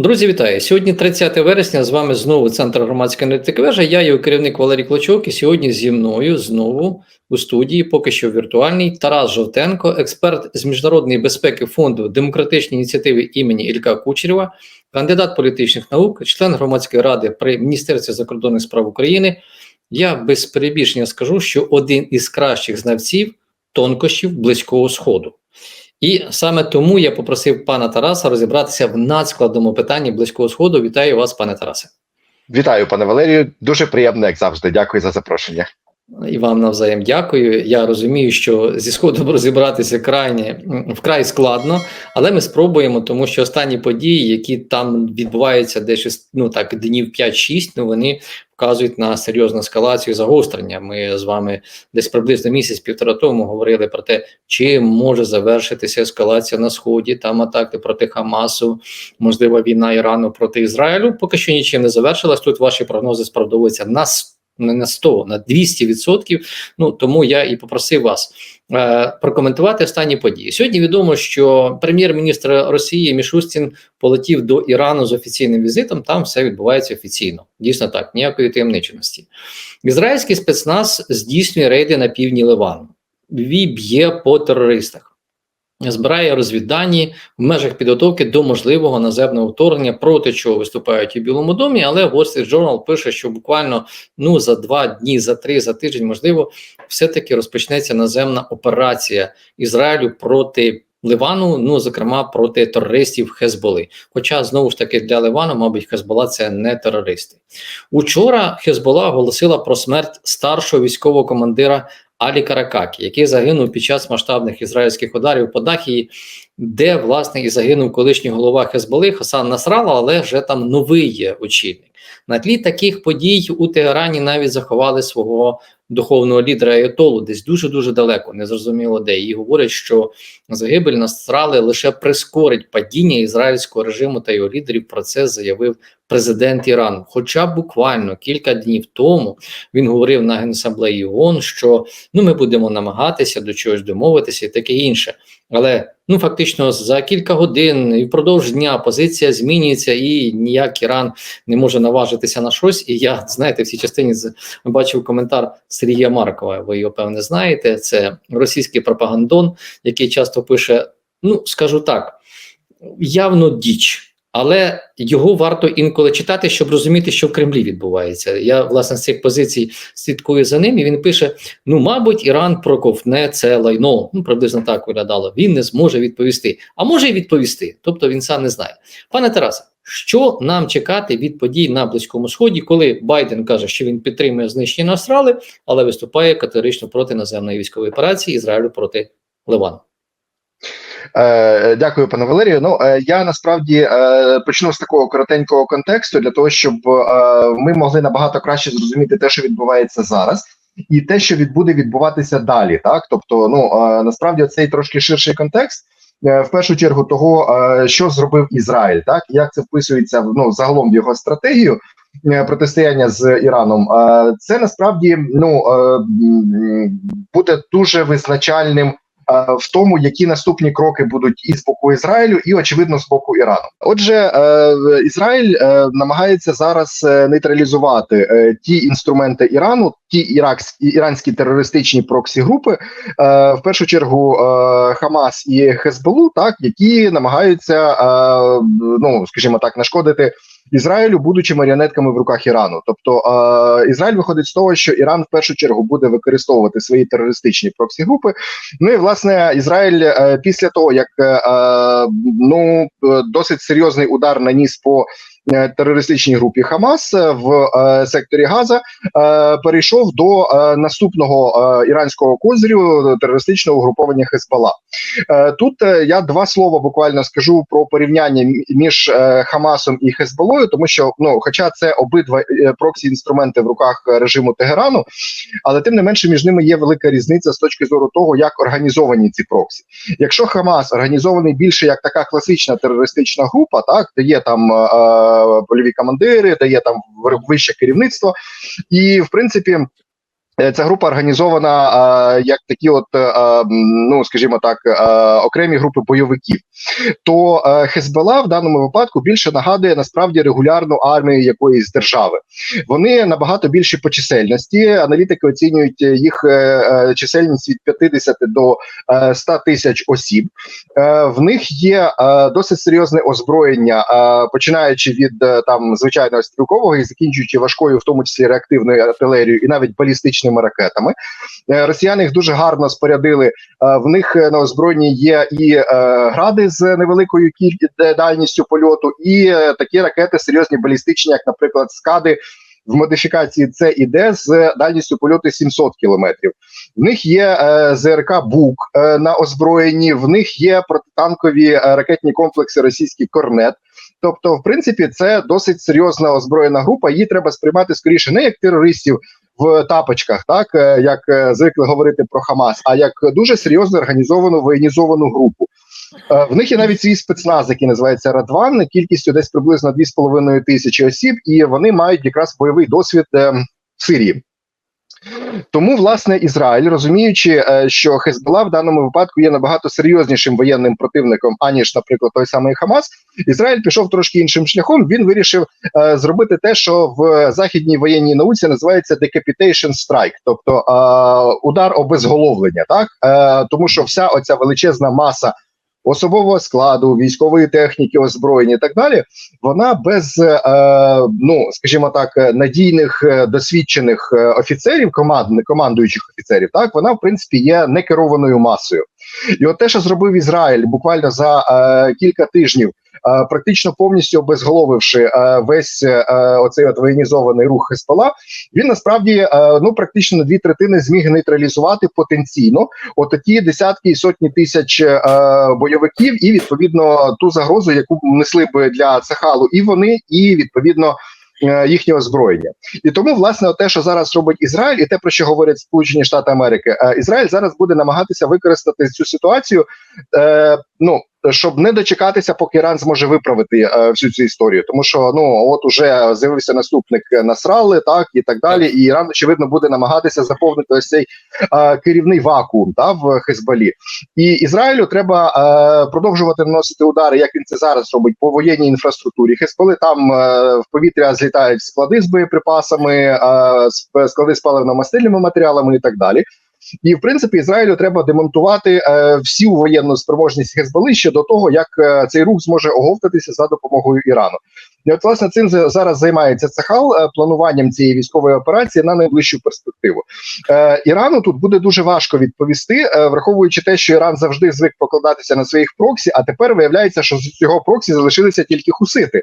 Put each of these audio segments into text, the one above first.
Друзі, вітаю! Сьогодні 30 вересня. З вами знову Центр громадської аналітики вежа. Я його керівник Валерій Клочок. І сьогодні зі мною знову у студії, поки що віртуальний, Тарас Жовтенко, експерт з міжнародної безпеки фонду демократичні ініціативи імені Ілька Кучерєва, кандидат політичних наук, член громадської ради при Міністерстві закордонних справ України. Я без перебільшення скажу, що один із кращих знавців тонкощів близького сходу. І саме тому я попросив пана Тараса розібратися в надскладному питанні близького сходу. Вітаю вас, пане Тарасе. Вітаю, пане Валерію. Дуже приємно, як завжди. Дякую за запрошення. І вам навзаєм дякую. Я розумію, що зі сходом розібратися крайне вкрай складно, але ми спробуємо, тому що останні події, які там відбуваються десь ну так днів 5-6, ну вони вказують на серйозну ескалацію загострення. Ми з вами десь приблизно місяць-півтора тому говорили про те, чи може завершитися ескалація на сході, там атаки проти Хамасу, можливо, війна Ірану проти Ізраїлю. Поки що нічим не завершилась. Тут ваші прогнози справдовуються на не на 100, на 200%. Ну тому я і попросив вас е, прокоментувати останні події. Сьогодні відомо, що прем'єр-міністр Росії Мішустін полетів до Ірану з офіційним візитом. Там все відбувається офіційно. Дійсно так, ніякої таємничності. Ізраїльський спецназ здійснює рейди на півдні Ливану. Б'є по терористах збирає розвіддані в межах підготовки до можливого наземного вторгнення, проти чого виступають у Білому домі. Але Wall Street Journal пише, що буквально ну за два дні, за три, за тиждень, можливо, все-таки розпочнеться наземна операція Ізраїлю проти. Ливану, ну зокрема проти терористів Хезболи. Хоча знову ж таки для Ливану, мабуть, Хезбола це не терористи. Учора Хезбола оголосила про смерть старшого військового командира Алі Каракакі, який загинув під час масштабних ізраїльських ударів по Дахії, де власне і загинув колишній голова Хезболи Хасан Насрала, але вже там новий є очільник. На тлі таких подій у Тегерані навіть заховали свого духовного лідера Аятолу десь дуже дуже далеко, незрозуміло де. І говорять, що загибель Насрали лише прискорить падіння ізраїльського режиму та його лідерів. Про це заявив президент Ірану. Хоча буквально кілька днів тому він говорив на генасамблеї ООН, що ну ми будемо намагатися до чогось домовитися і таке інше. Але ну фактично за кілька годин і впродовж дня позиція змінюється, і ніяк Іран не може наважитися на щось. І я знаєте, в цій частині бачив коментар Сергія Маркова. Ви його певне знаєте. Це російський пропагандон, який часто пише: ну скажу так, явно діч. Але його варто інколи читати, щоб розуміти, що в Кремлі відбувається. Я власне з цих позицій слідкую за ним. і Він пише: Ну, мабуть, Іран проковтне це лайно. Ну, приблизно так виглядало. Він не зможе відповісти, а може й відповісти. Тобто він сам не знає. Пане Тарасе, що нам чекати від подій на близькому сході, коли Байден каже, що він підтримує знищення Австрали, але виступає категорично проти наземної військової операції Ізраїлю проти Ливану. Е, Дякую, пане Валерію. Ну е, я насправді е, почну з такого коротенького контексту для того, щоб ми могли набагато краще зрозуміти те, що відбувається зараз, і те, що відбуде відбуватися далі. Так, тобто, ну насправді цей трошки ширший контекст. В першу чергу того, що зробив Ізраїль, так як це вписується в ну загалом в його стратегію протистояння з Іраном, це насправді ну буде дуже визначальним в тому, які наступні кроки будуть і з боку Ізраїлю, і очевидно з боку Ірану. Отже, е, Ізраїль е, намагається зараз е, нейтралізувати ті інструменти Ірану, ті іракські іранські терористичні проксі групи, в першу чергу Хамас і Хезболу, так які намагаються ну скажімо так, нашкодити. Ізраїлю, будучи маріонетками в руках Ірану, тобто е, Ізраїль виходить з того, що Іран в першу чергу буде використовувати свої терористичні проксі групи. Ну і власне Ізраїль е, після того як е, е ну досить серйозний удар наніс по Е, терористичній групі Хамас е, в е, секторі Газа перейшов до наступного іранського козирю терористичного угруповання Хезбала. Тут я два слова буквально скажу про порівняння між Хамасом і Хезбалою, тому що ну, хоча це обидва проксі інструменти в руках режиму Тегерану, але тим не менше між ними є велика різниця з точки зору того, як організовані ці проксі. Якщо Хамас організований більше як така класична терористична група, так де є там польові командири, дає там вище керівництво, і в принципі. Е, Ця група організована е, як такі, от е, ну скажімо так, е, окремі групи бойовиків. То е, Хезбола в даному випадку більше нагадує насправді регулярну армію якоїсь держави. Вони набагато більші по чисельності. Аналітики оцінюють їх е, чисельність від 50 до е, 100 тисяч осіб. Е, В них є е, досить серйозне озброєння, е, починаючи від е, там звичайного стрілкового і закінчуючи важкою, в тому числі реактивною артилерією і навіть балістичними ракетами. Е, Росіяни їх дуже гарно спорядили. Е, В них е, на озброєнні є і гради з невеликою дальністю польоту, і такі ракети серйозні балістичні, як, наприклад, скади. В модифікації це іде з дальністю польоту 700 кілометрів. В них є е, ЗРК Бук е, на озброєнні, в них є протитанкові е, ракетні комплекси російський корнет. Тобто, в принципі, це досить серйозна озброєна група. Її треба сприймати скоріше не як терористів в тапочках, так е, як е, звикли говорити про Хамас, а як дуже серйозно організовану воєнізовану групу. Е, В них є навіть свій спецназ, який називається Радван, кількістю десь приблизно 2,5 тисячі осіб, і вони мають якраз бойовий досвід е, в Сирії. Тому, власне, Ізраїль, розуміючи, е, що Хезбола в даному випадку є набагато серйознішим воєнним противником, аніж, наприклад, той самий Хамас, Ізраїль пішов трошки іншим шляхом. Він вирішив е, зробити те, що в західній воєнній науці називається decapitation strike, тобто е, удар обезголовлення, так е, тому що вся оця величезна маса. Особового складу, військової техніки, озброєння і так далі, вона без, е, ну скажімо так, е, надійних е, досвідчених е, офіцерів, команд, командуючих офіцерів, так вона в принципі є некерованою масою. І от те, що зробив Ізраїль буквально за е, кілька тижнів, е, практично повністю обезголовивши е, весь е, оцей от воєнізований рух Хезбола, він насправді е, ну практично на дві третини зміг нейтралізувати потенційно отакі десятки і сотні тисяч е, бойовиків, і відповідно ту загрозу, яку несли б для Цехалу, і вони, і відповідно. е, Їхнє озброєння, і тому власне те, що зараз робить Ізраїль, і те, про що говорять Сполучені Штати Америки, е, Ізраїль зараз буде намагатися використати цю ситуацію, е, ну щоб не дочекатися, поки Іран зможе виправити е, всю цю історію, тому що ну от уже з'явився наступник Насрали, так і так далі. І Іран очевидно буде намагатися заповнити ось цей е, керівний вакуум та в Хезболі. І Ізраїлю треба е, продовжувати наносити удари, як він це зараз робить по воєнній інфраструктурі. Хезболи там е, в повітря злітають склади з боєприпасами, е, склади з паливно-мастильними матеріалами і так далі. І в принципі Ізраїлю треба демонтувати е, всю воєнну спроможність Хезболи ще до того, як е, цей рух зможе оговтатися за допомогою Ірану. І от власне цим за- зараз займається Цахал е, плануванням цієї військової операції на найближчу перспективу. Е, Ірану тут буде дуже важко відповісти, е, враховуючи те, що Іран завжди звик покладатися на своїх проксі, а тепер виявляється, що з цього проксі залишилися тільки хусити.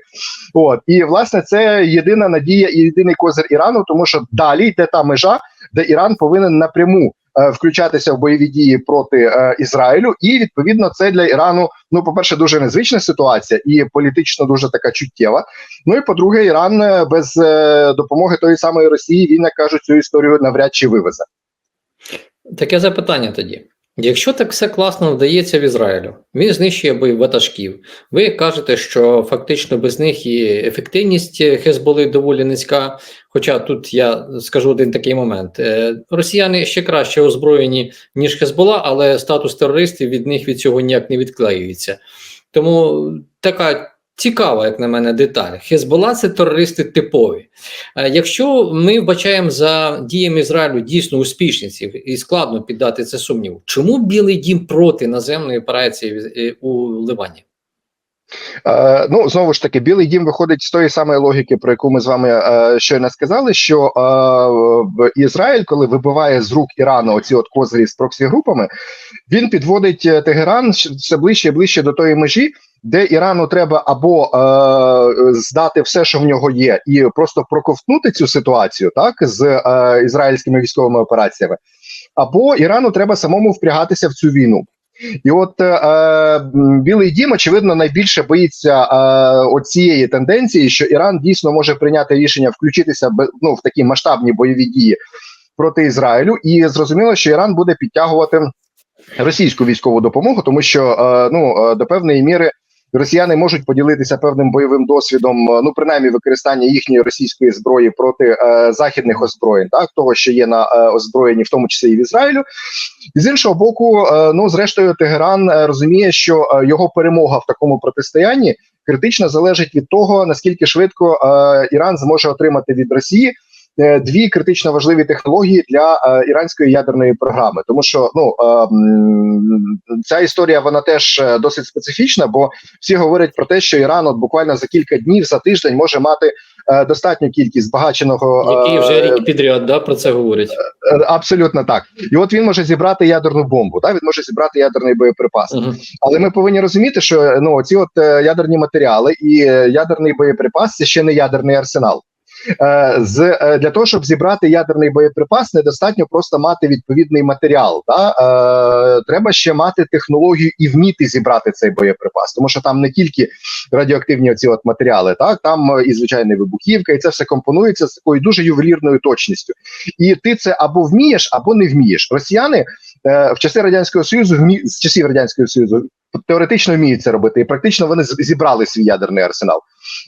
От і власне це єдина надія і єдиний козир Ірану, тому що далі йде та межа, де Іран повинен напряму е, включатися в бойові дії проти е, Ізраїлю, і відповідно це для Ірану. Ну, по перше, дуже незвична ситуація і політично дуже така чуттєва. Ну і по-друге, Іран е, без е, допомоги тої самої Росії він як кажуть цю історію навряд чи вивезе. Таке запитання тоді. Якщо так все класно вдається в Ізраїлю, він знищує ватажків. Ви кажете, що фактично без них і ефективність Хезболи доволі низька. Хоча тут я скажу один такий момент: Е, росіяни ще краще озброєні, ніж Хезбола, але статус терористів від них від цього ніяк не відклеюється. Тому така цікава, як на мене, деталь. Хезбола це терористи типові. Е, Якщо ми вбачаємо за діями Ізраїлю дійсно успішність і- складно піддати це сумніву, чому Білий Дім проти наземної операції е, у Ливані? Е, ну знову ж таки, білий дім виходить з тої самої логіки, про яку ми з вами е, щойно сказали. Що е, Ізраїль, коли вибиває з рук Ірану оці от козирі з проксі групами, він підводить е, Тегеран все ближче і ближче до тої межі. Де Ірану треба або е, здати все, що в нього є, і просто проковтнути цю ситуацію, так з е, ізраїльськими військовими операціями, або Ірану треба самому впрягатися в цю війну. І от е, Білий Дім, очевидно, найбільше боїться е, оцієї тенденції, що Іран дійсно може прийняти рішення включитися ну, в такі масштабні бойові дії проти Ізраїлю, і зрозуміло, що Іран буде підтягувати російську військову допомогу, тому що е, ну е, до певної міри Росіяни можуть поділитися певним бойовим досвідом, е, ну принаймні використання їхньої російської зброї проти е, західних озброєнь, так того, що є на е, озброєнні, в тому числі і в Ізраїлю. І з іншого боку, е, ну зрештою, Тегеран е, розуміє, що е, його перемога в такому протистоянні критично залежить від того, наскільки швидко е, Іран зможе отримати від Росії. Е, Дві критично важливі технології для е, іранської ядерної програми, тому що ну е, ця історія вона теж досить специфічна, бо всі говорять про те, що Іран от буквально за кілька днів за тиждень може мати достатню кількість збагаченого Який вже рік підряд да, про це говорять. абсолютно так, і от він може зібрати ядерну бомбу, да він може зібрати ядерний боєприпас. Угу. Але ми повинні розуміти, що ну ці от ядерні матеріали і ядерний боєприпас це ще не ядерний арсенал. Е, з е, для того, щоб зібрати ядерний боєприпас, недостатньо просто мати відповідний матеріал. Да? Е, треба ще мати технологію і вміти зібрати цей боєприпас, тому що там не тільки радіоактивні оці от матеріали, так там е, і звичайна вибухівка, і це все компонується з такою дуже ювелірною точністю. І ти це або вмієш, або не вмієш. Росіяни в часи радянського союзу вмі... з часів радянського союзу теоретично вміють це робити, і практично вони зібрали свій ядерний арсенал.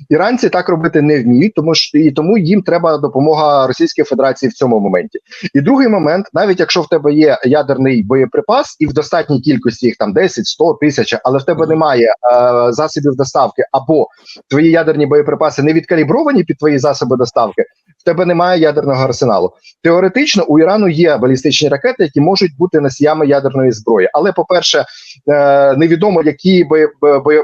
Іранці так робити не вміють, тому що і тому їм треба допомога Російської Федерації в цьому моменті. І другий момент, навіть якщо в тебе є ядерний боєприпас, і в достатній кількості їх там 10, 100, тисяча, але в тебе немає е, засобів доставки, або твої ядерні боєприпаси не відкалібровані під твої засоби доставки, в тебе немає ядерного арсеналу. Теоретично у Ірану є балістичні ракети, які можуть бути носіями ядерної зброї. Але, по-перше, е, невідомо, які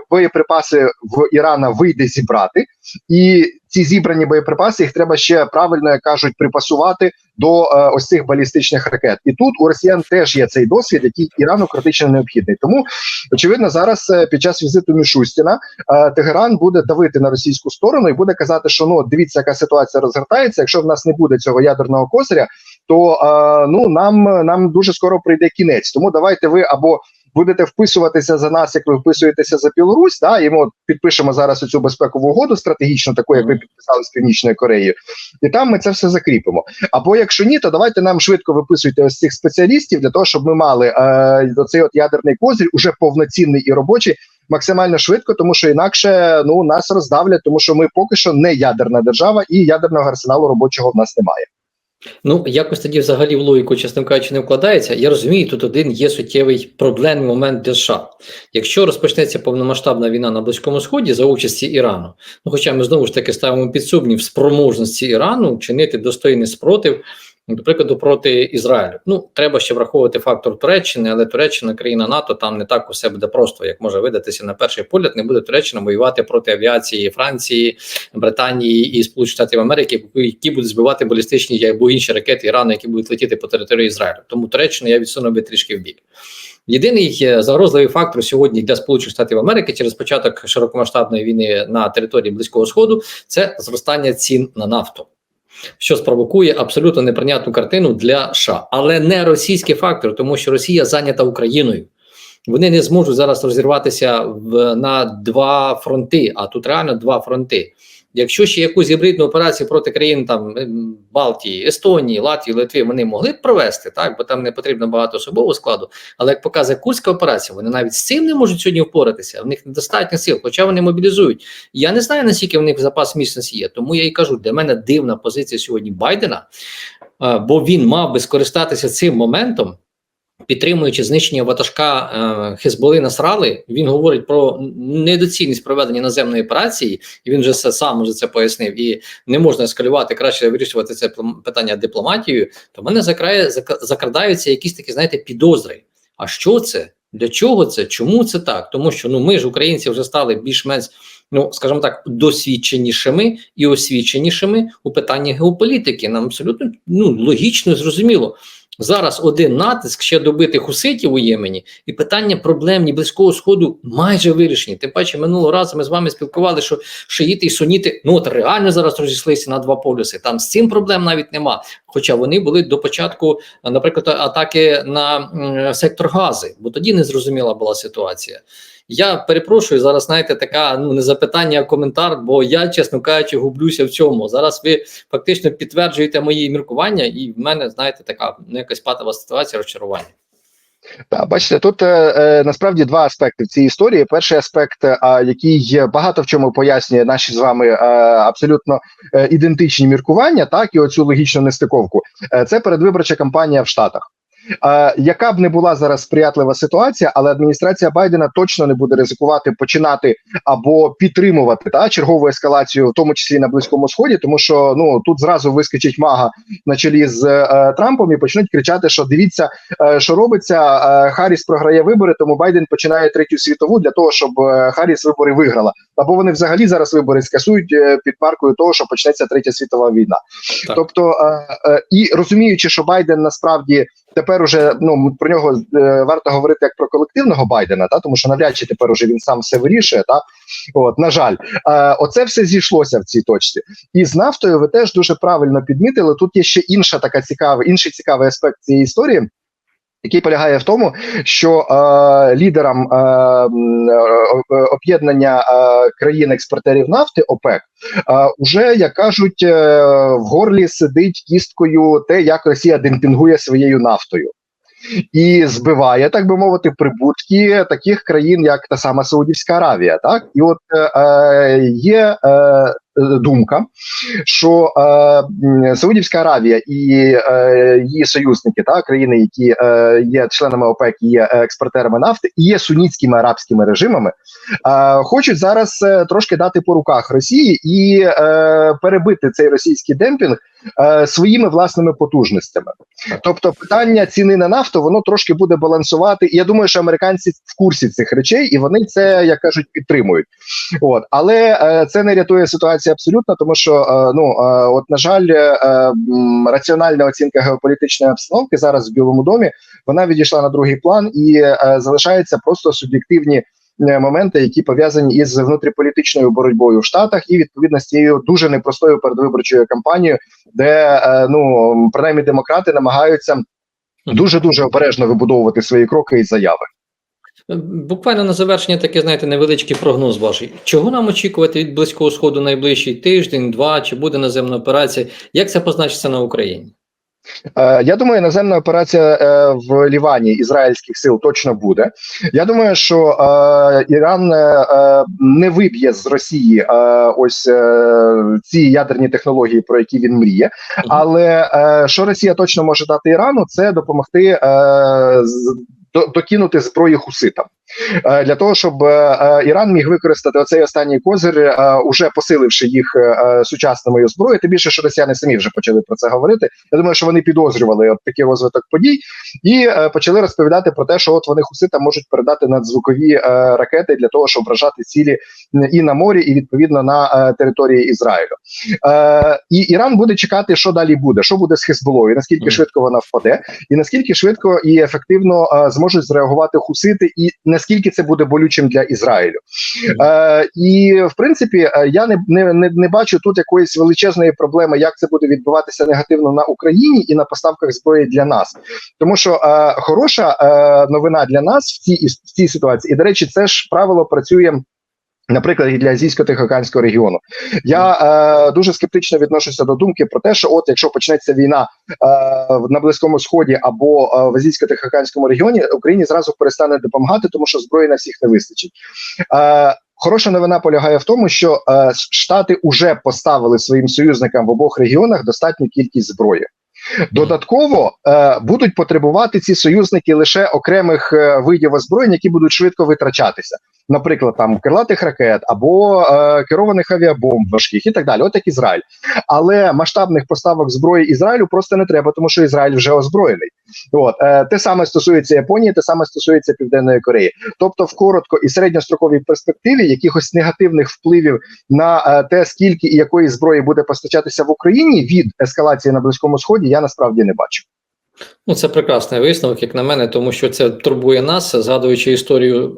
боєприпаси в Ірана вийде зібрати, і ці зібрані боєприпаси їх треба ще правильно як кажуть припасувати до е, ось цих балістичних ракет. І тут у росіян теж є цей досвід, який Ірану критично необхідний. Тому очевидно, зараз е, під час візиту Мішустіна е, Тегеран буде давити на російську сторону і буде казати, що ну дивіться, яка ситуація розгортається. Якщо в нас не буде цього ядерного козиря, то е, ну нам нам дуже скоро прийде кінець. Тому давайте ви або будете вписуватися за нас, як ви вписуєтеся за Білорусь, да, і ми от підпишемо зараз цю безпекову угоду стратегічну, таку як ви підписали з північною Кореєю, і там ми це все закріпимо. Або якщо ні, то давайте нам швидко виписуйте ось цих спеціалістів для того, щоб ми мали е, оцей от ядерний козир уже повноцінний і робочий. Максимально швидко, тому що інакше ну нас роздавлять, тому що ми поки що не ядерна держава, і ядерного арсеналу робочого в нас немає. Ну, якось тоді взагалі в логіку, чесно кажучи, не вкладається. Я розумію, тут один є суттєвий проблемний момент для США. Якщо розпочнеться повномасштабна війна на Близькому Сході за участі Ірану, ну хоча ми знову ж таки ставимо під сумнів спроможності Ірану чинити достойний спротив, до прикладу, проти Ізраїлю. Ну, треба ще враховувати фактор Туреччини, але Туреччина, країна НАТО, там не так усе буде просто, як може видатися на перший погляд. Не буде Туреччина воювати проти авіації Франції, Британії і Сполучених Штатів Америки, які будуть збивати балістичні або інші ракети Ірану, які будуть летіти по території Ізраїлю. Тому Туреччину я відсунув би трішки в бік. Єдиний е, загрозливий фактор сьогодні для Сполучених Штатів Америки через початок широкомасштабної війни на території Близького Сходу це зростання цін на нафту. Що спровокує абсолютно неприйнятну картину для США, але не російський фактор, тому що Росія зайнята Україною. Вони не зможуть зараз розірватися в на два фронти, а тут реально два фронти. Якщо ще якусь гібридну операцію проти країн там ем, Балтії, Естонії, Латвії, Литви вони могли б провести, так бо там не потрібно багато особового складу. Але як показує Курська операція, вони навіть з цим не можуть сьогодні впоратися. В них недостатньо сил, хоча вони мобілізують. Я не знаю наскільки в них запас міцності є. Тому я і кажу, для мене дивна позиція сьогодні Байдена, е, бо він мав би скористатися цим моментом. Підтримуючи знищення ватажка е, Хезболи Насрали, він говорить про недоцільність проведення наземної операції, і він вже все сам вже це пояснив. І не можна ескалювати, краще вирішувати це питання дипломатією. То мене закрає зак- закрадаються якісь такі, знаєте, підозри. А що це? Для чого це? Чому це так? Тому що ну ми ж українці вже стали більш-менш, ну скажімо так, досвідченішими і освіченішими у питанні геополітики. Нам абсолютно ну логічно зрозуміло. Зараз один натиск ще добити хуситів у Ємені, і питання проблемні близького сходу майже вирішені. Тим паче минулого разу ми з вами спілкували, що шиїти і суніти ну от реально зараз розійшлися на два полюси. Там з цим проблем навіть нема. Хоча вони були до початку, наприклад, атаки на сектор Гази, бо тоді не зрозуміла була ситуація. Я перепрошую зараз. Знаєте, така ну не запитання, а коментар, бо я, чесно кажучи, гублюся в цьому. Зараз ви фактично підтверджуєте мої міркування, і в мене знаєте така ну якась патова ситуація розчарування. Так, бачите, тут е, е, насправді два аспекти в цій історії. Перший аспект, е, який багато в чому пояснює наші з вами е, абсолютно е, ідентичні міркування, так і оцю логічну нестиковку. Е, це передвиборча кампанія в Штатах. Яка б не була зараз сприятлива ситуація, але адміністрація Байдена точно не буде ризикувати починати або підтримувати та чергову ескалацію, в тому числі на близькому сході, тому що ну тут зразу вискочить мага на чолі з е, Трампом і почнуть кричати, що дивіться, е, що робиться. Е, Харріс програє вибори, тому Байден починає третю світову для того, щоб е, Харріс вибори виграла. Або вони взагалі зараз вибори скасують е, під маркою того, що почнеться третя світова війна. Так. Тобто, е, е, і розуміючи, що Байден насправді тепер уже ну про нього е, варто говорити як про колективного Байдена, та тому що навряд чи тепер уже він сам все вирішує. Та от на жаль, е, оце все зійшлося в цій точці. І з нафтою ви теж дуже правильно підмітили. Тут є ще інша така цікава, інший цікавий аспект цієї історії. Який полягає в тому, що е, лідерам е, е, об'єднання е, країн-експортерів нафти ОПЕК е, уже як кажуть, е, в горлі сидить кісткою те, як Росія демпінгує своєю нафтою. І збиває, так би мовити, прибутки таких країн, як та сама Саудівська Аравія. Так, і от е, е, є е, думка, що е, Саудівська Аравія і е, її союзники, та країни, які е, є членами ОПЕК, є експортерами нафти, і є сунітськими арабськими режимами, е, хочуть зараз е, трошки дати по руках Росії і е, перебити цей російський демпінг е, своїми власними потужностями. Тобто, питання ціни на нафту воно трошки буде балансувати. Я думаю, що американці в курсі цих речей, і вони це як кажуть підтримують. От але е, це не рятує ситуацію абсолютно, тому що е, ну от на жаль, раціональна оцінка геополітичної обстановки зараз в Білому домі вона відійшла на другий план і залишаються просто суб'єктивні. Е, Моменти, які пов'язані із внутріполітичною боротьбою в Штатах, і відповідно з цією дуже непростою передвиборчою кампанією, де е, ну принаймні демократи намагаються дуже дуже обережно вибудовувати свої кроки і заяви. Буквально на завершення таке, знаєте, невеличкий прогноз ваший. Чого нам очікувати від близького сходу найближчий тиждень, два, чи буде наземна операція? Як це позначиться на Україні? Е, я думаю, наземна операція е, в Лівані ізраїльських сил точно буде. Я думаю, що е, Іран е, не виб'є з Росії е, ось е, ці ядерні технології, про які він мріє. Але е, що Росія точно може дати Ірану, це допомогти е, докинути зброї хуситам. Е, Для того щоб е, е, Іран міг використати оцей останній козир, уже посиливши їх е, е, зброєю. Тим більше, що росіяни самі вже почали про це говорити. Я думаю, що вони підозрювали от такий розвиток подій і почали розповідати про те, що от вони хуситам можуть передати надзвукові ракети для того, щоб вражати цілі і на морі, і відповідно на території Ізраїлю. І Іран буде чекати, що далі буде, що буде з Хезболою, наскільки швидко вона впаде, і наскільки швидко і ефективно зможуть зреагувати хусити, і наскільки це буде болючим для Ізраїлю. Е, і в принципі, е, я не, не, не, не бачу тут якоїсь величезної проблеми, як це буде відбуватися негативно на Україні і на поставках зброї для нас, тому що е, хороша е, новина для нас в цій в цій ситуації, і до речі, це ж правило працює. Наприклад, і для азійсько-тихоокеанського регіону я е, дуже скептично відношуся до думки про те, що от якщо почнеться війна е, на близькому сході або е, в азійсько-тихоокеанському регіоні, Україні зразу перестане допомагати, тому що зброї на всіх не вистачить. Е, Хороша новина полягає в тому, що е, Штати вже поставили своїм союзникам в обох регіонах достатню кількість зброї. Додатково е, будуть потребувати ці союзники лише окремих е, видів озброєнь, які будуть швидко витрачатися, наприклад, там крилатих ракет або е, керованих авіабомб важких і так далі, от як Ізраїль. Але масштабних поставок зброї Ізраїлю просто не треба, тому що Ізраїль вже озброєний. От е, те саме стосується Японії, те саме стосується Південної Кореї. Тобто, в коротко і середньостроковій перспективі якихось негативних впливів на е, те, скільки і якої зброї буде постачатися в Україні від ескалації на близькому сході, я насправді не бачу. Ну, це прекрасний висновок, як на мене, тому що це турбує нас, згадуючи історію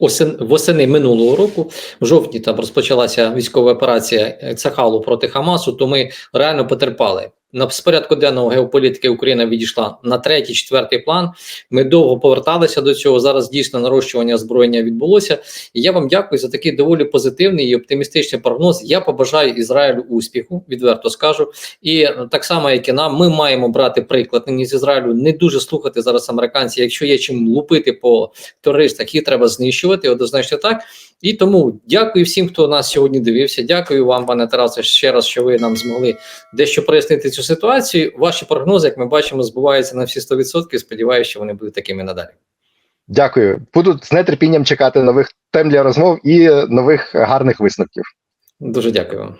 осен, восени минулого року. В жовтні там розпочалася військова операція е, Цахалу проти Хамасу. То ми реально потерпали. На з порядку денного геополітики Україна відійшла на третій, четвертий план. Ми довго поверталися до цього. Зараз дійсно нарощування озброєння відбулося. І я вам дякую за такий доволі позитивний і оптимістичний прогноз. Я побажаю Ізраїлю успіху, відверто скажу. І е, так само, як і нам, ми маємо брати приклад нині Ізраїлю не дуже слухати зараз американців. Якщо є чим лупити по терористах, їх треба знищувати, однозначно так. І тому дякую всім, хто нас сьогодні дивився. Дякую вам, пане Тарасе, ще раз, що ви нам змогли дещо прояснити цю ситуацію. Ваші прогнози, як ми бачимо, збуваються на всі 100%. Сподіваюся, що вони будуть такими надалі. Дякую. Буду з нетерпінням чекати нових тем для розмов і нових гарних висновків. Дуже дякую вам.